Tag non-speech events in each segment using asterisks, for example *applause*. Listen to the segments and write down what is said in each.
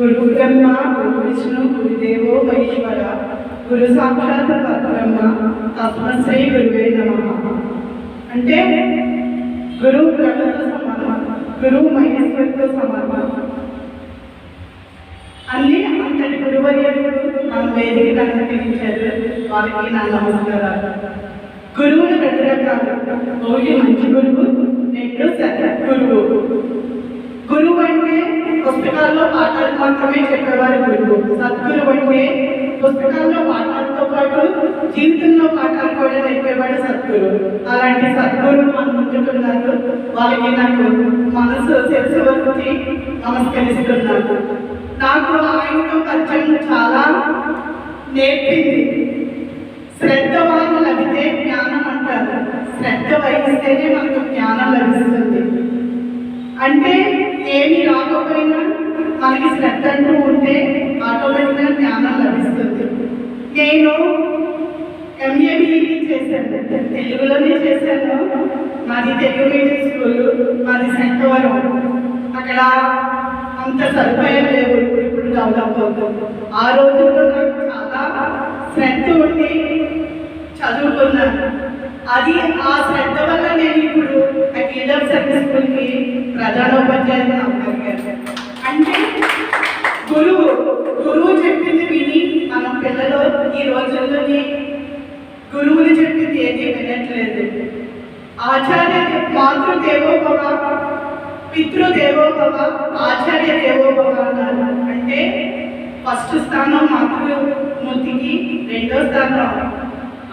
గురు బ్రహ్మ గురు విష్ణు గురుదేవో మహేశ్వర గురు సాక్షాత్ పరబ్రహ్మ తస్మశ్రీ గురువే నమ. అంటే గురువు బ్రహ్మతో సమానం గురువు మహేశ్వరితో సమానం. అన్ని అంతటి గురువర్యులు మన వేదిక అలంకరించారు వారికి నా నమస్కారాలు. గురువులు రెండు రకాలు ఒకటి మంచి గురువు రెండు సత్య గురువు. గురువు అంటే పుస్తకాల్లో పాఠాలు మాత్రమే చెప్పేవారు గురువు. సద్గురువు అంటే పుస్తకాల్లో పాఠాలతో పాటు జీవితంలో పాఠాలు కూడా నేర్పేవాడు సద్గురు. అలాంటి సద్గురు మన ముందుకున్నారు. వాళ్ళకి నాకు మనసు తెలిసి వచ్చి నమస్కరిస్తున్నాను. నాకు ఆయనతో పరిచయం చాలా నేర్పింది. శ్రద్ధ వలన లభితే జ్ఞానం అంటారు. శ్రద్ధ వహిస్తేనే మనకు జ్ఞానం లభిస్తుంది. అంటే ఏమి రాకపోయినా మనకి శ్రద్ధ అంటూ ఉంటే ఆటోమేటిక్గా జ్ఞానం లభిస్తుంది. నేను ఎంఏ బీఈడీ చేశాను. తెలుగులోనే చేశాను. మాది తెలుగు మీడియం స్కూల్ మాది శంకవరం అక్కడ అంత సదుపాయం లేవు ఇప్పుడు ఇప్పుడు డెవలప్ అవుతుంది ఆ రోజుల్లో నాకు చాలా శ్రద్ధ ఉండి చదువుకున్నాను. అది ఆ శ్రద్ధ వల్ల నేను ఇప్పుడు ఆ కిండర్ సర్వీస్ స్కూల్కి ప్రధానోపాధ్యాయులు అంటే గురువు గురువు చెప్పింది విని మన పిల్లలు ఈ రోజుల్లోని గురువులు చెప్పింది ఏది వినట్లేదు ఆచార్య మాతృదేవోభవ పితృదేవోభవ పితృదేవో ఆచార్య దేవోభవ అన్నారు. అంటే ఫస్ట్ స్థానం మాతృమూర్తికి రెండో స్థానం.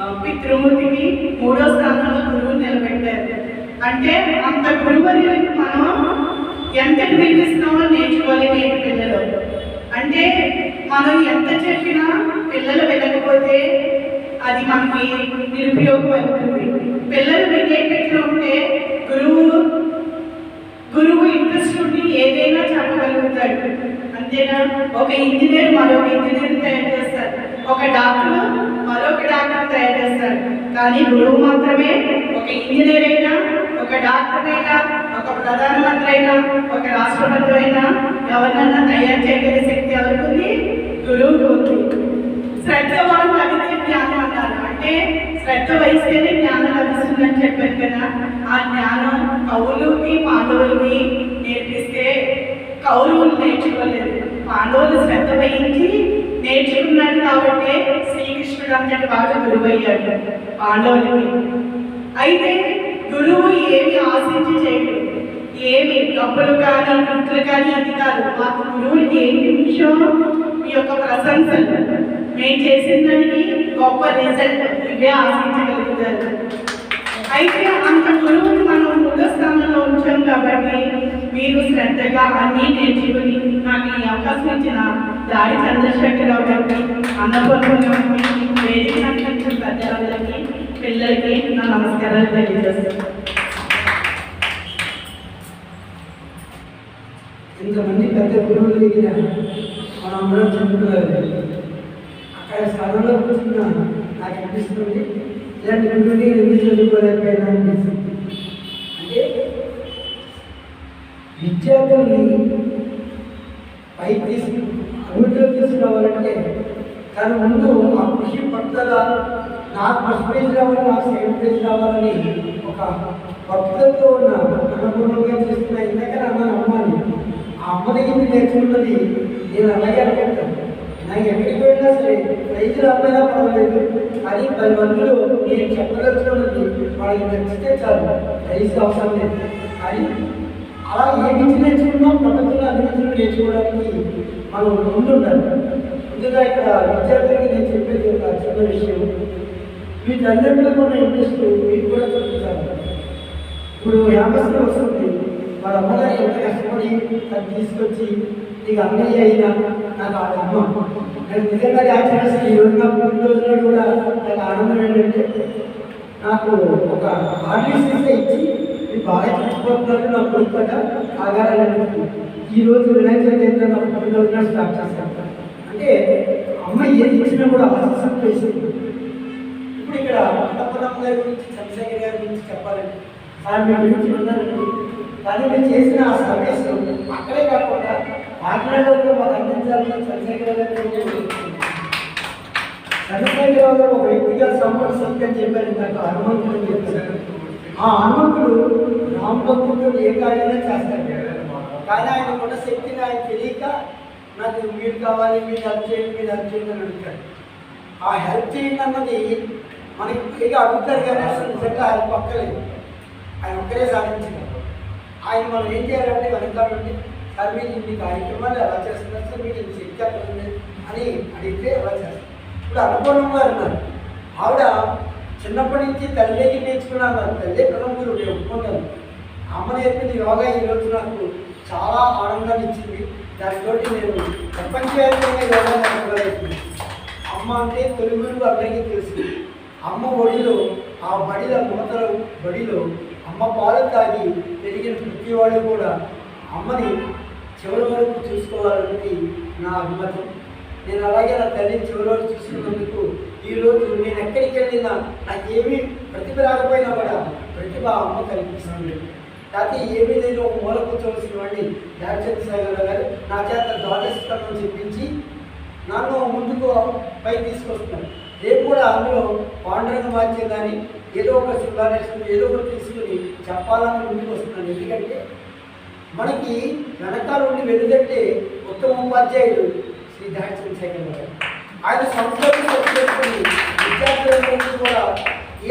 ఆ, పితృమూర్తికి మూడో స్థానంలో గురువు నిలబెట్టారు. అంటే అంత గురువర్యులకి మనం ఎంత వినిపిస్తున్నామో నేర్చుకోవాలి నేటి పిల్లలు. అంటే మనం ఎంత చెప్పినా పిల్లలు వినకపోతే అది మనకి నిరుపయోగం అవుతుంది. పిల్లలు వినేటట్లు ఉంటే గురువు గురువు ఇంట్రెస్ట్ ఉండి ఏదైనా చెప్పగలుగుతాడు. అంతేనా? ఒక ఇంజనీర్ మరొక ఇంజనీర్ తయారు చేస్తారు. ఒక డాక్టర్ మరొక డాక్టర్ తయారు చేస్తారు. కానీ గురువు మాత్రమే ఒక ఇంజనీర్ అయినా ఒక డాక్టర్ అయినా ఒక ప్రధానమంత్రి అయినా ఒక రాష్ట్రపతి అయినా ఎవరినైనా తయారు చేయగలిగే శక్తి ఎవరికి ఉంది? గురువుకు ఉంది. శ్రద్ధ వారు లభితే జ్ఞానం అన్నారు అంటే శ్రద్ధ వహిస్తేనే జ్ఞానం లభిస్తుందని చెప్పారు కదా. ఆ జ్ఞానం కౌలుకి పాండవులకి నేర్పిస్తే కౌరవులు నేర్చుకోలేదు. పాండవులు శ్రద్ధ వహించి నేర్చుకున్నాడు కాబట్టి శ్రీకృష్ణుడు అంతటి బాగా గురువయ్యాడు పాండవులకి. అయితే గురువు ఏమి ఆశించి చేయడు. ఏమి డబ్బులు కానీ గుర్తులు కానీ అది కాదు. మాకు గురువులకి ఏ నిమిషం మీ యొక్క ప్రశంసలు. మేము చేసిన దానికి గొప్ప రిజల్ట్ ఇవే ఆశించగలుగుతారు. అయితే అంత గురువుని మనం మూడో స్థానంలో ఉంచాం కాబట్టి మీరు శ్రద్ధగా అన్నీ నేర్చుకుని నాకు ఈ అవకాశం ఇచ్చిన దాడి చంద్రశేఖరరావు గారికి అన్నపూర్ణ వేదిక నక్షత్ర పెద్దలందరికీ పిల్లలకి నా నమస్కారాలు తెలియజేస్తాను ఇంతమంది పెద్ద గురువులు దిగిన మనందరం అందరం అక్కడ స్థలంలో కూర్చున్న నాకు అనిపిస్తుంది. ఇలాంటి గురువుని ఎందుకు చదువుకోలేకపోయినా అనిపిస్తుంది. అంటే విద్యార్థుల్ని పై తీసుకు అభివృద్ధిలో తీసుకురావాలంటే తన ముందు ఆ కృషి పట్టుదల నాకు ఫస్ట్ ప్రైజ్ రావాలి నాకు సెకండ్ ప్రైజ్ రావాలని ఒక పట్టుదలతో ఉన్న అనుగుణంగా చేస్తున్న ఇందాక అన్నాను అమ్మాని ఆ అమ్మ దగ్గర నేర్చుకున్నది నేను అలాగే అనుకుంటాను నాకు ఎక్కడికి వెళ్ళినా సరే ప్రైజ్ రాకపోయినా పర్వాలేదు. కానీ పది మందిలో నేను చెప్పదలుచుకున్నది వాళ్ళకి నచ్చితే చాలు. ప్రైజ్ అవసరం లేదు. కానీ అలా ఏ విద్య నేర్చుకున్నాం ప్రపంచంలో అన్ని విద్యలు నేర్చుకోవడానికి మనం ముందుండాలి ముందుగా ఇక్కడ విద్యార్థులకి నేను చెప్పేది ఒక చిన్న విషయం. వీటన్నింటిలో ఉన్న ఇంట్రెస్ట్ మీకు కూడా చూపించాలి. ఇప్పుడు వ్యాపారం వస్తుంది. వాళ్ళ అమ్మగారు ఎంత కష్టపడి తను తీసుకొచ్చి నీకు అన్నయ్య అయినా నాకు ఆ అమ్మ. నేను నిజంగా ఆచరిస్తే ఈ రోజు ముందు రోజుల్లో కూడా నాకు ఆనందం ఏంటంటే నాకు ఒక ఆర్టీసీ ఇచ్చి బాగా చచ్చిపోతున్నారు నా కొడుకట ఆగాలని ఈ రోజు వినాయక చవితి స్టార్ట్ చేస్తాను అంటే అమ్మ ఏది ఇచ్చినా కూడా అవసరం ఇప్పుడు ఇక్కడ అన్నపూర్ణమ్మ గారి గురించి చంద్రశేఖర్ గారి గురించి చెప్పాలండి సార్ మీ గురించి ఉన్నారండి కానీ మీరు చేసిన ఆ సర్వీస్ అక్కడే కాకుండా కాకినాడలో కూడా మాకు అందించాలని చంద్రశేఖర్ గారు చంద్రశేఖర్ గారు ఒక వ్యక్తిగా సంపద సత్యం చెప్పారు నాకు హనుమంతుడు చెప్పారు ఆ హనుమంతుడు రామభక్తుడు ఏ కార్యమైనా చేస్తాడు. కానీ ఆయన ఉన్న శక్తిని ఆయన తెలియక నాకు మీరు కావాలి మీరు హెల్ప్ చేయండి మీరు హెల్ప్ చేయండి అని అడుగుతాడు. ఆ హెల్ప్ చేయండి అన్నది మనకి పైగా అడుగుతారు కానీ అసలు నిజంగా హెల్ప్ పక్కలేదు ఆయన ఒక్కరే సాధించగలరు ఆయన మనం ఏం చేయాలంటే వెనకాలండి సార్ మీరు ఇన్ని కార్యక్రమాలు ఎలా చేస్తున్నారు? సార్ మీకు ఇంత శక్తి అక్కడ ఉంది? అని అడిగితే ఎలా చేస్తారు. ఇప్పుడు అనుకోవడం గారు ఉన్నారు. ఆవిడ చిన్నప్పటి నుంచి తల్లికి నేర్చుకున్నాను తల్లి కదా మీరు ఒప్పుకుంటాను అమ్మ నేర్పిన యోగా ఈరోజు నాకు చాలా ఆనందాన్ని ఇచ్చింది. దాంతో నేను ప్రపంచవ్యాప్తంగా యోగా నేర్చుకోగలుగుతున్నాను అమ్మ అంటే తొలిగురు అందరికీ తెలుసు. అమ్మ ఒడిలో ఆ బడిలో మూతల బడిలో అమ్మ పాలు తాగి పెరిగిన ప్రతి వాళ్ళు కూడా అమ్మని చివరి వరకు చూసుకోవాలన్నది నా అభిమతం. నేను అలాగే నా తల్లిని చివరిలో చూసినందుకు ఈరోజు నేను ఎక్కడికి వెళ్ళినా నాకు ఏమీ ప్రతిభ రాకపోయినా కూడా ప్రతిభ అమ్మ కల్పిస్తుంది. కాకపోతే ఏమీ నేను ఒక మూల కూర్చోవలసిన వాడిని డాక్టర్ సాగర్ గారు నా చేత ద్వాదశ చెప్పించి నన్ను ముందుకు పై తీసుకొస్తున్నాను రేపు కూడా అందులో పాండురంగ మార్చే కానీ ఏదో ఒక శుభారేషన్ ఏదో ఒకటి తీసుకుని చెప్పాలని ముందుకు వస్తున్నాను. ఎందుకంటే మనకి వెనకాల ఉండి వెనుదంటే ఉత్తమ ఉపాధ్యాయుడు శ్రీ దాడి గారు ఆయన సంస్థలు చేసుకుని విద్యార్థులందరికీ కూడా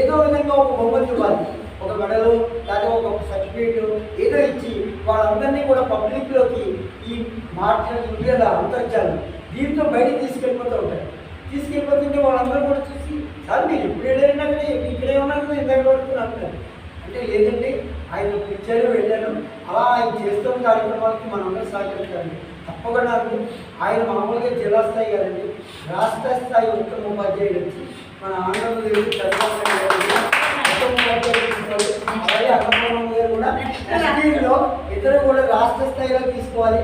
ఏదో విధంగా ఒక బహుమతి ఇవ్వాలి ఒక మెడలు లేదా ఒక సర్టిఫికేట్ ఏదో ఇచ్చి వాళ్ళందరినీ కూడా పబ్లిక్లోకి ఈ మార్చిన ఇండియాలో అంతర్జాలం. దీంతో బయటికి తీసుకెళ్ళిపోతూ ఉంటారు. తీసుకెళ్ళిపోతుంటే వాళ్ళందరూ కూడా చూసి సార్ మీరు ఎప్పుడు వెళ్ళారన్నా కదా ఇక్కడే ఉన్నారు కదా ఇంత వరకు అంటారు అంటే లేదండి ఆయన పిలిచారు వెళ్ళాను. అలా ఆయన చేస్తున్న కార్యక్రమాలకు మనందరూ సహకరించాలి తప్పకుండా ఆయన మామూలుగా జిల్లా స్థాయి కాదండి రాష్ట్ర స్థాయి ఉత్తమ ఉపాధ్యాయుడు వచ్చి మన ఆంధ్రప్రదేశ్ చంద్రబాబు అలాగే అన్నపూర్ణమ్మ గారు కూడా ఎస్టీలో ఇద్దరు కూడా రాష్ట్ర స్థాయిలో తీసుకోవాలి.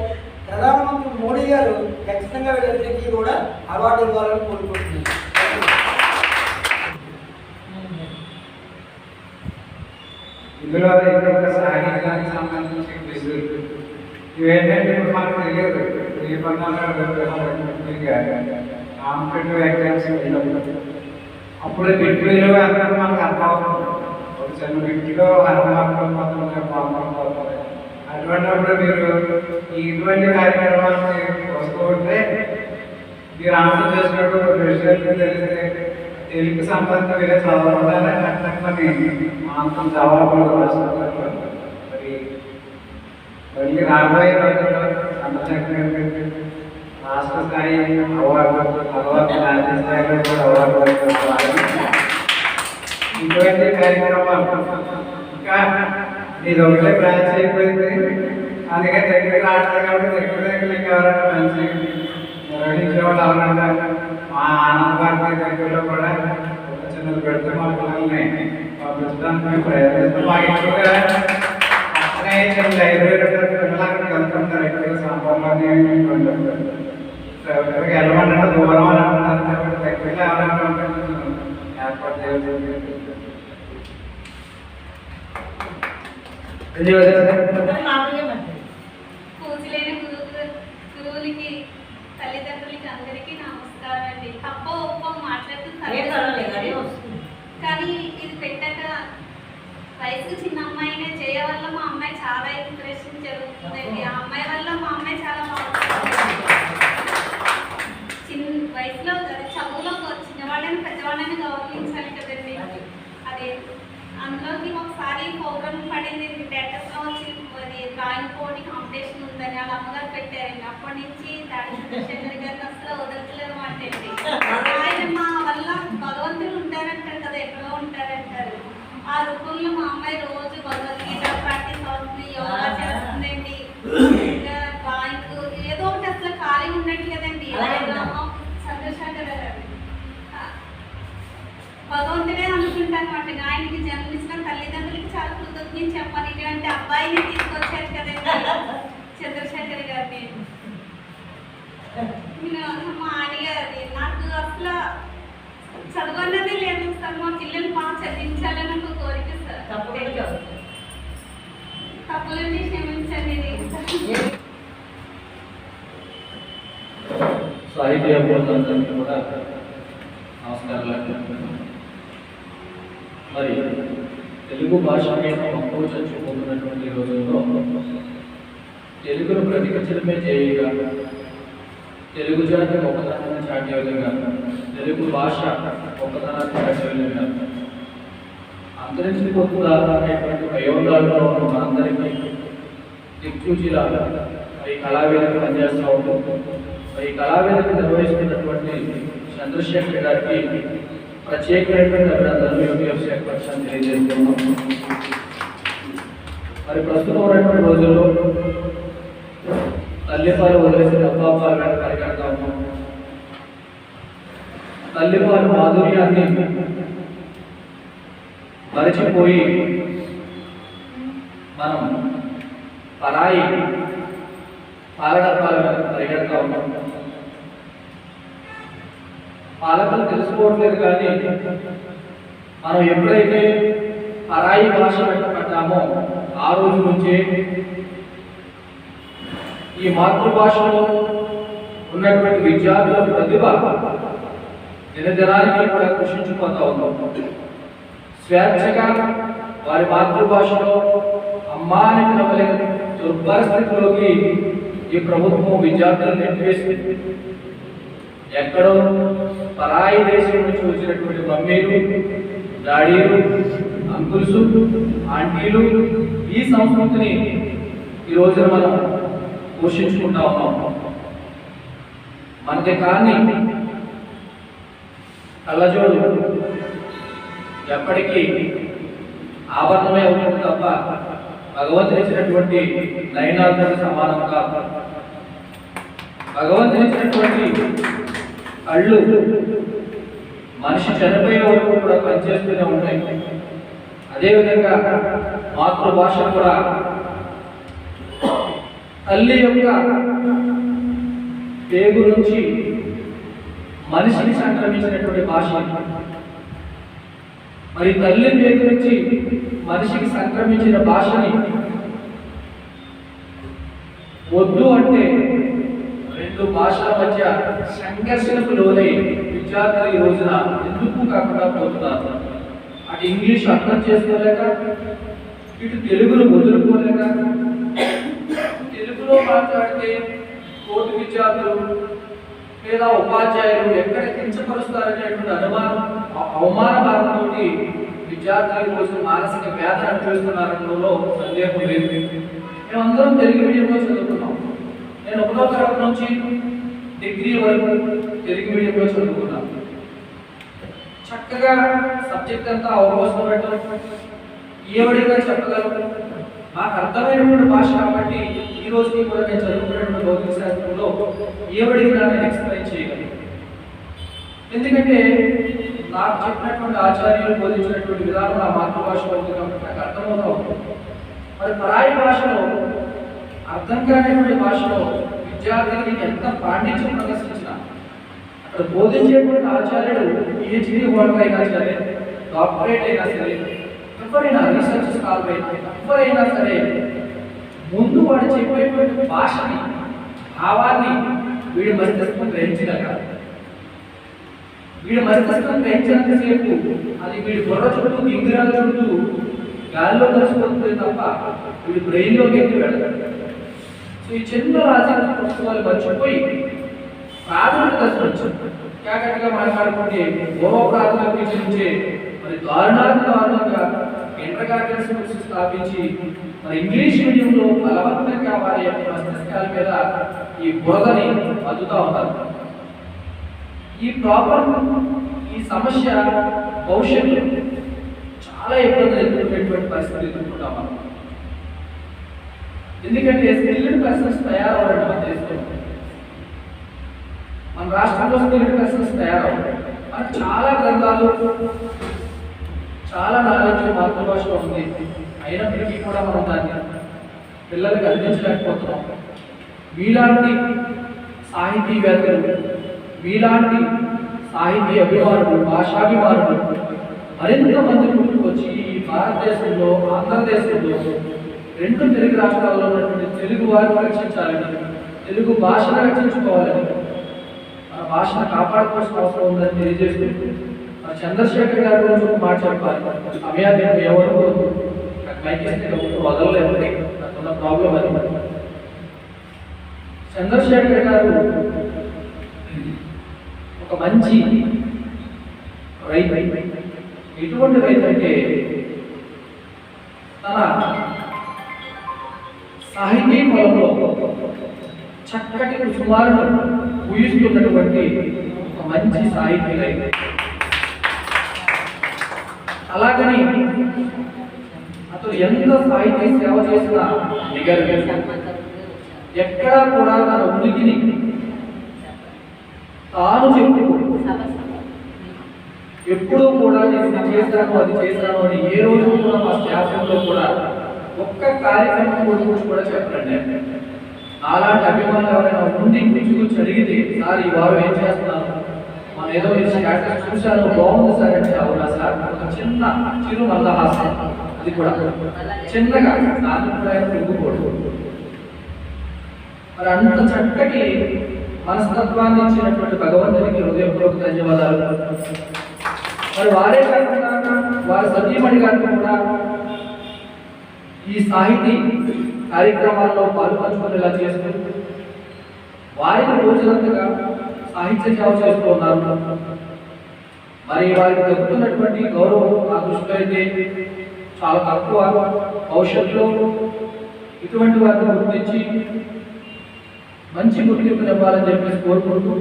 ప్రధానమంత్రి మోడీ గారు ఖచ్చితంగా వీళ్ళందరికీ కూడా అవార్డు ఇవ్వాలని కోరుకుంటున్నారు ఇందులో ఇంకొక సాహిత్యానికి సంబంధించి ఇవేంటంటే ఇప్పుడు మనకు తెలియదు ఈ పన్నాలు కాంపిటేటివ్ ఎగ్జామ్స్ అప్పుడు బిట్ విలువ ఎంత మనకు అర్థం అవుతుంది ఒక చిన్న బిట్లో హనుమార్కులు పోతుంది పాపం పోతుంది అటువంటిప్పుడు మీరు ఈ ఇటువంటి కార్యక్రమాన్ని వస్తూ ఉంటే మీరు ఆన్సర్ చేసినట్టు విషయాలు తెలిస్తే తెలుగు సంబంధం వేరే చదవడాలని అట్లని మాంసం జవాబులు రాస్తున్నారు మరి మళ్ళీ రాబోయే రోజుల్లో చంద్రశేఖర్ రాష్ట్ర స్థాయి అవార్డు తర్వాత జాతీయ స్థాయిలో కూడా అవార్డు ఇటువంటి కార్యక్రమాలు ఇంకా ఇది ఒకటే బ్రాంచ్ అయిపోయింది అందుకే దగ్గరికి ఆడతారు కాబట్టి దగ్గర దగ్గర ఇంకా ఎవరైనా మంచి నిర్వహించే వాళ్ళు ఎవరైనా మా ఆనంద భారతి దగ్గరలో కూడా ఒక చిన్నది పెడితే మా పిల్లల్ని పంపించడానికి మేము ప్రయత్నిస్తాం మాకు ఎక్కువగా పక్కనే లైబ్రరీ పిల్లలకి వెళ్తుంటారు సంపర్లోనే ఎక్కడికి వెళ్ళమంటే దూరం అని అంటున్నారు కాబట్టి ఉంటే కొంచెం ఏర్పాటు చేయాలి గురువులకి తల్లిదండ్రులకి అందరికీ నమస్కారం అండి. తప్ప ఒప్ప మాట్లాడుతూ కానీ ఇది పెట్టాక వయసు చిన్న అమ్మాయినే చేయ వల్ల మా అమ్మాయి చాలా ఇంప్రెషన్ జరుగుతుందండి. ఆ అమ్మాయి వల్ల మా అమ్మాయి చాలా బాగుంటుంది. చిన్న వయసులో చదువులో చిన్నవాళ్ళని పెద్దవాళ్ళని గౌరవించాలి కదండి. అదే. అందులోకి ఒకసారి ప్రోగ్రామ్ పడింది డేటస్లో వచ్చి అది డ్రాయింగ్ పోటీ కాంపిటీషన్ ఉందని వాళ్ళ అమ్మగారు పెట్టారండి. అప్పటి నుంచి దాడి చంద్రశేఖర్ గారిని అసలు వదలట్లేదు మాట *laughs* ఆయన మా వల్ల భగవంతుడు ఎక్కడో ఉంటారంటారు ఆ రూపంలో మా అమ్మాయి రోజు భగవద్గీత ప్రాక్టీస్ అవుతుంది యోగా చేస్తుందండి. ఇంకా డ్రాయింగ్ ఏదో ఒకటి అసలు ఖాళీ ఉండట్లేదండి గారు భగవంతుడే అనుకుంటాను అనమాట ఆయనకి జన్మించిన తల్లిదండ్రులకి చాలా కృతజ్ఞత చెప్పాలి. ఇటువంటి అబ్బాయిని తీసుకొచ్చారు కదండి చంద్రశేఖర్ గారిని. నేను మా ఆయన గారి నాకు అసలు చదువు అన్నదే లేదు సార్. మా పిల్లలు బాగా చదివించాలని ఒక కోరిక సార్. తప్పులండి క్షమించండి. సాహిత్య బోధనందరికీ కూడా నమస్కారాలు. మరి తెలుగు భాష మీద మక్కువ చచ్చిపోతున్నటువంటి రోజుల్లో తెలుగును ప్రతిపించడమే చేయగా తెలుగు జాతి ఒకదాన్ని చాటే విధంగా తెలుగు భాష గొప్పతనాన్ని చాటే విధంగా అంతరించిపోతుందా అనేటువంటి ప్రయోగాల్లో ఉన్న మనందరికీ దిక్సూచిలా ఈ కళావేదిక పనిచేస్తూ ఉంటుంది. ఈ కళావేదిక నిర్వహిస్తున్నటువంటి చంద్రశేఖర్ గారికి ప్రత్యేకమైనటువంటి అభినందనలు యూపీఎఫ్ శాఖ పక్షాన్ని తెలియజేస్తున్నాం. మరి ప్రస్తుతం ఉన్నటువంటి రోజుల్లో తల్లిపాలు వదిలేసి డబ్బాపాలు వెంట పరిగెడతా ఉన్నాం తల్లిపాలు మాధుర్యాన్ని మరచిపోయి మనం పరాయి పాలడబ్బాల వెనక పరిగెడతా ఉన్నాం పాలకులు తెలుసుకోవట్లేదు కానీ మనం ఎప్పుడైతే పరాయి భాష వెంట పడ్డామో ఆ రోజు నుంచే ఈ మాతృభాషలో ఉన్నటువంటి విద్యార్థుల ప్రతిభ దినదినానికి కూడా కృషించిపోతా ఉన్నాం. స్వేచ్ఛగా వారి మాతృభాషలో అమ్మా అని పిలవలేని దుర్భర స్థితిలోకి ఈ ప్రభుత్వం విద్యార్థులను నెట్టివేసింది. ఎక్కడో పరాయి దేశం నుంచి వచ్చినటువంటి మమ్మీలు డాడీలు అంకుల్స్ ఆంటీలు ఈ సంస్కృతిని ఈ రోజున మనం పోషించుకుంటా ఉన్నాం మనకి కానీ కళ్ళజోడు ఎప్పటికీ ఆభరణమే అవుతుంది తప్ప భగవంతుని ఇచ్చినటువంటి నయనాలతో సమానం కాదు. భగవంతుని ఇచ్చినటువంటి కళ్ళు మనిషి చనిపోయే వరకు కూడా పనిచేస్తూనే ఉంటాయి. అదేవిధంగా మాతృభాష కూడా తల్లి యొక్క పేగు నుంచి మనిషిని సంక్రమించినటువంటి భాష. మరి తల్లి పేరు నుంచి మనిషికి సంక్రమించిన భాషని వద్దు అంటే రెండు భాషల మధ్య సంఘర్షణకు లోనై విద్యార్థులు ఈ రోజున ఎందుకు కాకుండా పోతున్నారు? అటు ఇంగ్లీష్ అర్థం చేసుకోలేక ఇటు తెలుగును వదులుకోలేక తెలుగులో మాట్లాడితే కోటి విద్యార్థులు లేదా ఉపాధ్యాయులు ఎక్కడ కించపరుస్తారనేటువంటి అనుమానం అవమాన భారంతో విద్యార్థుల కోసం మానసిక వేదన అనుభవిస్తున్నారనడంలో సందేహం లేదు. మేమందరం తెలుగు మీడియంలో చదువుకున్నాం. నేను ఒకటో తరగతి నుంచి డిగ్రీ వరకు తెలుగు మీడియంలో చదువుకున్నాను. చక్కగా సబ్జెక్ట్ అంతా అవకాశం పెట్టడం ఏవడిగా చెప్పగలను మాకు అర్థమైనటువంటి భాష కాబట్టి ఈ రోజు కూడా నేను చదువుకున్నటువంటి భౌతిక శాస్త్రంలో ఏవడిగా నేను ఎక్స్ప్లెయిన్ చేయగలను. ఎందుకంటే నాకు చెప్పినటువంటి ఆచార్యులు బోధించినటువంటి విధానం నా మాతృభాషలో ఉంది కాబట్టి నాకు అర్థమవుతా ఉంటుంది మరి పరాయి భాషలో అర్థం కానిటువంటి భాషలో విద్యార్థులకి ఎంత పాండిత్యం ప్రదర్శించినా అక్కడ బోధించేటువంటి ఆచార్యుడు పిహెచ్డి హోల్డర్ అయినా సరే డాక్టరేట్ అయినా సరే ఎవరైనా రీసెర్చ్ స్కాలర్ అయినా ఎవరైనా సరే ముందు వాడు చెప్పేటువంటి భాషని భావాన్ని వీడు మస్తిష్కం గ్రహించగలగాలి వీడు మస్తిష్కం గ్రహించినంతసేపు అది వీడి బుర్ర చుట్టూ ఇంద్రాల చుట్టూ గాలిలో కలిసిపోతుంది తప్ప వీడు బ్రెయిన్లోకి ఎక్కి వెళ్ళగలగాలి సో ఈ చిన్న రాజకీయ పుస్తకాలు మర్చిపోయి ప్రాథమిక దశ వచ్చింది జాగ్రత్తగా మాట్లాడుకుంటే పూర్వ ప్రాథమిక విద్య నుంచే మరి దారుణానికి దారుణంగా ఇంటర్ గార్డెన్స్ స్కూల్స్ స్థాపించి మరి ఇంగ్లీష్ మీడియంలో బలవంతంగా వారి యొక్క మస్తిష్కాల మీద ఈ బురదని అద్దుతా ఉన్నారు. ఈ ప్రాబ్లం ఈ సమస్య భవిష్యత్తు చాలా ఇబ్బందులు ఎదుర్కొనేటువంటి పరిస్థితులు ఎదుర్కొంటాం మనం. ఎందుకంటే స్కిల్డ్ పర్సన్స్ తయారవడం మన దేశంలో. మన రాష్ట్రంలో స్కిల్డ్ పర్సన్స్ తయారవ్వడం. మనకు చాలా గ్రంథాలు చాలా నాలెడ్జ్ మాతృభాషలో ఉంది. అయినప్పటికీ కూడా మనం దాన్ని పిల్లలకి అందించలేకపోతున్నాం. మీలాంటి సాహితీవేత్తలు మీలాంటి సాహితీ అభిమానులు భాషాభిమానులు మరింత మంది ముందుకు వచ్చి ఈ భారతదేశంలో ఆంధ్రదేశంలో రెండు తెలుగు రాష్ట్రాల్లో ఉన్నటువంటి తెలుగు వారిని రక్షించాలని తెలుగు భాషను రక్షించుకోవాలని మన భాషను కాపాడుకోవాల్సిన అవసరం ఉందని తెలియజేస్తూ చంద్రశేఖర్ గారి గురించి ఒక మాట చెప్పాలి. అమ్మయ్య నేను ఎవరు? మైక్ ఇస్తే ఎవరు ప్రాబ్లం అది. చంద్రశేఖర్ గారు ఒక మంచి రైతు. ఎటువంటి రైతు అంటే తన సాహితీ పొలంలో చక్కటి సుమారు ఊహిస్తున్నటువంటి ఒక మంచి సాహితీ రైతు. అలాగని అతను ఎంత సాహితీ సేవ చేసినా నిగరు ఎక్కడా కూడా తన ఉనికిని తాను చెప్పుకో ఎప్పుడూ కూడా నేను ఇది చేశాను అది చేశాను అని ఏ రోజు కూడా మా స్టాఫ్లో కూడా ఒక్క కార్యక్రమం గురించి కూడా చెప్పండి అలాంటి అభిమానులు ఎవరైనా ఉండి గురించి అడిగితే సార్ ఈ వారు ఏం చేస్తున్నాను మనం ఏదో ఈ స్టాటస్ చూశాను బాగుంది సార్ అంటే అవునా సార్? ఒక చిన్న చిరు మందహాసం అది కూడా. చిన్నగా దాన్ని కూడా ఆయన మరి అంత చక్కటి మనస్తత్వాన్ని ఇచ్చినటువంటి భగవంతునికి హృదయపూర్వక ధన్యవాదాలు. మరి వారే కాకుండా వారి సతీమణి గారిని కూడా ఈ సాహితీ కార్యక్రమాల్లో పాల్పంచుకునేలా చేస్తూ వారిని రోజులంతగా సాహిత్య సేవ చేస్తూ ఉన్నారు మరి వారికి దక్కుతున్నటువంటి గౌరవం నా దృష్టిలో అయితే చాలా తక్కువ. భవిష్యత్తులో ఇటువంటి వారిని గుర్తించి మంచి గుర్తింపు ఇవ్వాలని చెప్పేసి కోరుకుంటూ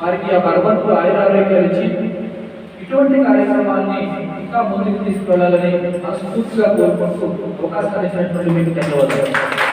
వారికి ఆ భగవంతుడు ఆయురారోగ్యాలు ఇచ్చి ఇటువంటి కార్యక్రమాన్ని ఇంకా ముందుకు తీసుకెళ్ళాలని మనస్ఫూర్తిగా కోరుకుంటూ అవకాశాన్ని ఇచ్చినటువంటి మీకు ధన్యవాదాలు.